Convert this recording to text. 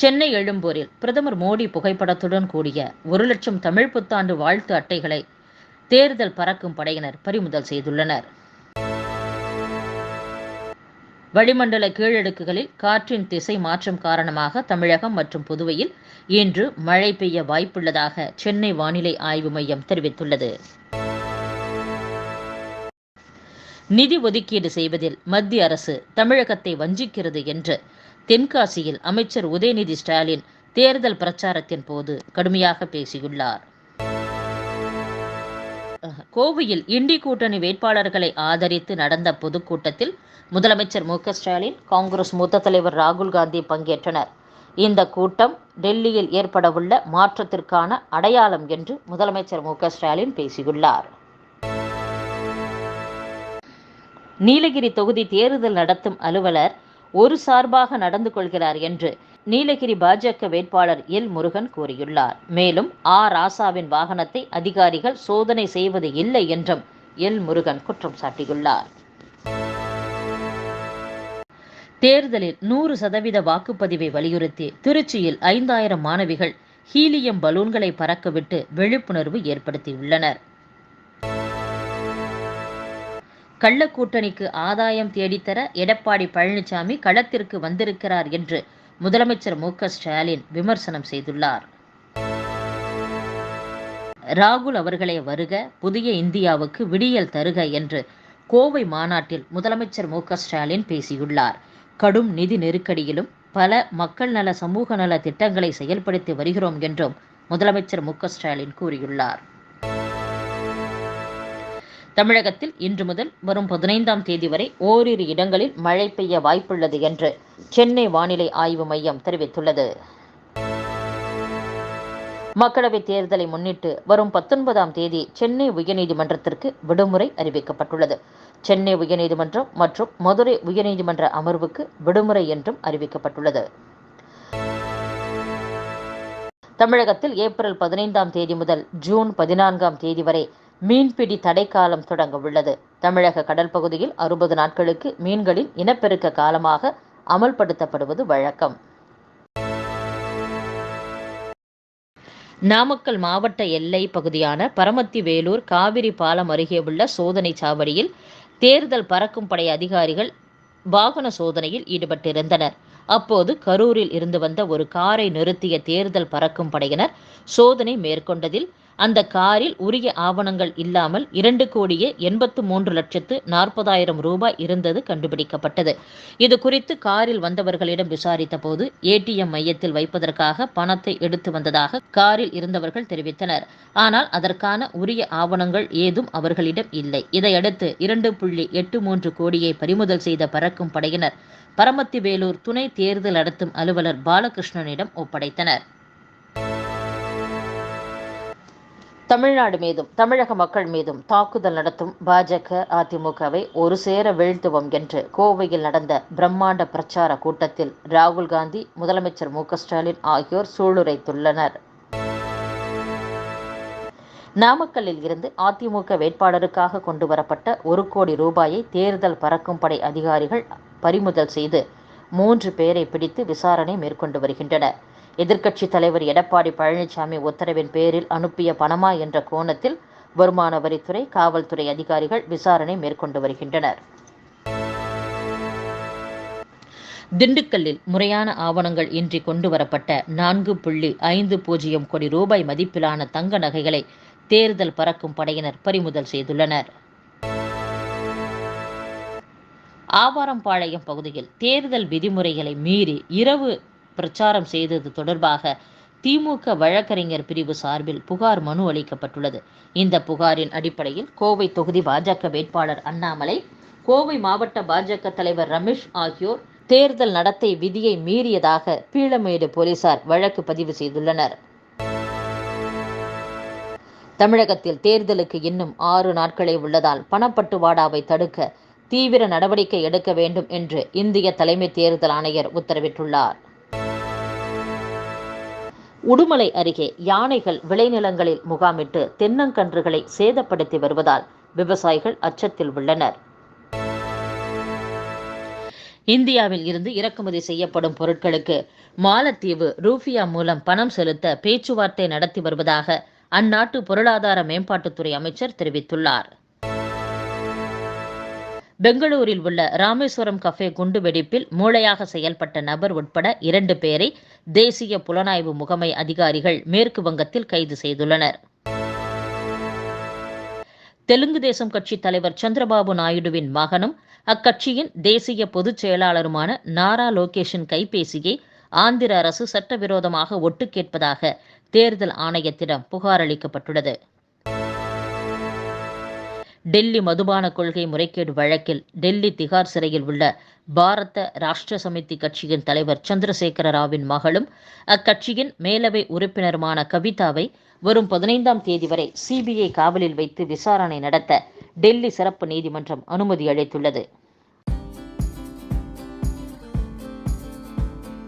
சென்னை எழும்பூரில் பிரதமர் மோடி புகைப்படத்துடன் கூடிய ஒரு லட்சம் தமிழ் புத்தாண்டு வாழ்த்து அட்டைகளை தேர்தல் பறக்கும் படையினர் பறிமுதல் செய்துள்ளனர். வளிமண்டல கீழடுக்குகளில் காற்றின் திசை மாற்றம் காரணமாக தமிழகம் மற்றும் புதுவையில் இன்று மழை பெய்ய வாய்ப்புள்ளதாக சென்னை வானிலை ஆய்வு மையம் தெரிவித்துள்ளது. நிதி ஒதுக்கீடு செய்வதில் மத்திய அரசு தமிழகத்தை வஞ்சிக்கிறது என்று தென்காசியில் அமைச்சர் உதயநிதி ஸ்டாலின் தேர்தல் பிரச்சாரத்தின் போது கடுமையாக பேசியுள்ளார். கோவையில் இண்டி கூட்டணி வேட்பாளர்களை ஆதரித்து நடந்த பொதுக்கூட்டத்தில் முதலமைச்சர் மு ஸ்டாலின் காங்கிரஸ் மூத்த தலைவர் ராகுல் காந்தி பங்கேற்றனர். இந்த கூட்டம் டெல்லியில் ஏற்படவுள்ள மாற்றத்திற்கான அடையாளம் என்று முதலமைச்சர் மு ஸ்டாலின் பேசியுள்ளார். நீலகிரி தொகுதி தேர்தல் நடத்தும் அலுவலர் ஒரு சார்பாக நடந்து கொள்கிறார் என்று நீலகிரி பாஜக வேட்பாளர் எல் முருகன் கூறியுள்ளார். மேலும் ஆ. ராசாவின் வாகனத்தை அதிகாரிகள் சோதனை செய்வது இல்லை என்றும் எல் முருகன் குற்றம் சாட்டியுள்ளார். தேர்தலில் நூறு சதவீத வாக்குப்பதிவை வலியுறுத்தி திருச்சியில் ஐந்தாயிரம் மாணவிகள் ஹீலியம் பலூன்களை பறக்கவிட்டு விழிப்புணர்வு ஏற்படுத்தியுள்ளனர். கள்ளக்கூட்டணிக்கு ஆதாயம் தேடித்தர எடப்பாடி பழனிசாமி களத்திற்கு வந்திருக்கிறார் என்று முதலமைச்சர் மு ஸ்டாலின் விமர்சனம் செய்துள்ளார். ராகுல் அவர்களே வருக புதிய இந்தியாவுக்கு விடியல் தருக என்று கோவை மாநாட்டில் முதலமைச்சர் மு ஸ்டாலின் பேசியுள்ளார். கடும் நிதி நெருக்கடியிலும் பல மக்கள் நல சமூக நல திட்டங்களை செயல்படுத்தி வருகிறோம் என்றும் முதலமைச்சர் மு ஸ்டாலின் கூறியுள்ளார். தமிழகத்தில் இன்று முதல் வரும் பதினைந்தாம் தேதி வரை ஓரிரு இடங்களில் மழை பெய்ய வாய்ப்புள்ளது என்று சென்னை வானிலை ஆய்வு மையம் தெரிவித்துள்ளது. மக்களவைத் தேர்தலை முன்னிட்டு வரும் பத்தொன்பதாம் தேதி சென்னை உயர்நீதிமன்றத்திற்கு விடுமுறை அறிவிக்கப்பட்டுள்ளது. சென்னை உயர்நீதிமன்றம் மற்றும் மதுரை உயர்நீதிமன்ற அமர்வுக்கு விடுமுறை என்றும் அறிவிக்கப்பட்டுள்ளது. தமிழகத்தில் ஏப்ரல் பதினைந்தாம் தேதி முதல் ஜூன் பதினான்காம் தேதி வரை மீன்பிடி தடைக்காலம் தொடங்க உள்ளது தமிழக கடல் பகுதியில் அறுபது நாட்களுக்கு மீன்களின் இனப்பெருக்க காலமாக அமல்படுத்தப்படுவது வழக்கம். நாமக்கல் மாவட்ட எல்லை பகுதியான பரமத்தி வேலூர் காவிரி பாலம் அருகே உள்ள சோதனை சாவடியில் தேர்தல் பறக்கும் படை அதிகாரிகள் வாகன சோதனையில் ஈடுபட்டிருந்தனர். அப்போது கரூரில் இருந்து வந்த ஒரு காரை நிறுத்திய தேர்தல் பறக்கும் படையினர் சோதனை மேற்கொண்டதில் அந்த காரில் உரிய ஆவணங்கள் இல்லாமல் இரண்டு கோடியே எண்பத்து மூன்று லட்சத்து நாற்பதாயிரம் ரூபாய் இருந்தது கண்டுபிடிக்கப்பட்டது. இது குறித்து காரில் வந்தவர்களிடம் விசாரித்த போது ஏடிஎம் மையத்தில் வைப்பதற்காக பணத்தை எடுத்து வந்ததாக காரில் இருந்தவர்கள் தெரிவித்தனர். ஆனால் அதற்கான உரிய ஆவணங்கள் ஏதும் அவர்களிடம் இல்லை. இதையடுத்து இரண்டு புள்ளி எட்டு மூன்று கோடியை பறிமுதல் செய்த பறக்கும் படையினர் பரமத்தி வேலூர் துணை தேர்தல் நடத்தும் அலுவலர் பாலகிருஷ்ணனிடம் ஒப்படைத்தனர். தமிழ்நாடு மீதும் தமிழக மக்கள் மீதும் தாக்குதல் நடத்தும் பாஜக அதிமுகவை ஒரு சேர வீழ்த்துவோம் என்று கோவையில் நடந்த பிரம்மாண்ட பிரச்சார கூட்டத்தில் ராகுல் காந்தி முதலமைச்சர் மு ஸ்டாலின் ஆகியோர் சூளுரைத்துள்ளனர். நாமக்கல்லில் இருந்து அதிமுக வேட்பாளருக்காக கொண்டு வரப்பட்ட ஒரு கோடி ரூபாயை தேர்தல் பறக்கும் படை அதிகாரிகள் பறிமுதல் செய்து மூன்று பேரை பிடித்து விசாரணை மேற்கொண்டு வருகின்றனர். எதிர்க்கட்சி தலைவர் எடப்பாடி பழனிசாமி உத்தரவின் பேரில் அனுப்பிய பணமா என்ற கோணத்தில் வருமான வரித்துறை காவல்துறை அதிகாரிகள் விசாரணை மேற்கொண்டு வருகின்றனர். திண்டுக்கல்லில் முறையான ஆவணங்கள் இன்றி கொண்டு வரப்பட்ட நான்கு புள்ளி ஐந்து பூஜ்ஜியம் கோடி ரூபாய் மதிப்பிலான தங்க நகைகளை தேர்தல் பறக்கும் படையினர் பறிமுதல் செய்துள்ளனர். ஆவாரம்பாளையம் பகுதியில் தேர்தல் விதிமுறைகளை மீறி இரவு பிரச்சாரம் செய்தது தொடர்பாக திமுக வழக்கறிஞர் பிரிவு சார்பில் புகார் மனு அளிக்கப்பட்டுள்ளது. இந்த புகாரின் அடிப்படையில் கோவை தொகுதி பாஜக வேட்பாளர் அண்ணாமலை கோவை மாவட்ட பாஜக தலைவர் ரமேஷ் ஆகியோர் தேர்தல் நடத்தை விதியை மீறியதாக பீளமேடு போலீசார் வழக்கு பதிவு செய்துள்ளனர். தமிழகத்தில் தேர்தலுக்கு இன்னும் ஆறு நாட்களே உள்ளதால் பணப்பட்டுவாடாவை தடுக்க தீவிர நடவடிக்கை எடுக்க வேண்டும் என்று இந்திய தலைமை தேர்தல் ஆணையர் உத்தரவிட்டுள்ளார். உடுமலை அருகே யானைகள் விளைநிலங்களில் முகாமிட்டு தென்னங்கன்றுகளை சேதப்படுத்தி வருவதால் விவசாயிகள் அச்சத்தில் உள்ளனர். இந்தியாவில் இருந்து இறக்குமதி செய்யப்படும் பொருட்களுக்கு மாலத்தீவு ரூபியா மூலம் பணம் செலுத்த பேச்சுவார்த்தை நடத்தி வருவதாக அந்நாட்டு பொருளாதார மேம்பாட்டுத்துறை அமைச்சர் தெரிவித்துள்ளார். பெங்களூரில் உள்ள ராமேஸ்வரம் கஃபே குண்டுவெடிப்பில் மூளையாக செயல்பட்ட நபர் உட்பட இரண்டு பேரை தேசிய புலனாய்வு முகமை அதிகாரிகள் மேற்கு வங்கத்தில் கைது செய்துள்ளனர். தெலுங்கு தேசம் கட்சி தலைவர் சந்திரபாபு நாயுடுவின் மகனும் அக்கட்சியின் தேசிய பொதுச் செயலாளருமான நாரா லோகேஷின் கைபேசியை ஆந்திர அரசு சட்டவிரோதமாக ஒட்டு கேட்பதாக தேர்தல் ஆணையத்திடம் புகார் அளிக்கப்பட்டுள்ளது. டெல்லி மதுபான கொள்கை முறைகேடு வழக்கில் டெல்லி திகார் சிறையில் உள்ள பாரத ராஷ்டிர சமிதி கட்சியின் தலைவர் சந்திரசேகர ராவின் மகளும் அக்கட்சியின் மேலவை உறுப்பினருமான கவிதாவை வரும் பதினைந்தாம் தேதி வரை சிபிஐ காவலில் வைத்து விசாரணை நடத்த டெல்லி சிறப்பு நீதிமன்றம் அனுமதி அளித்துள்ளது.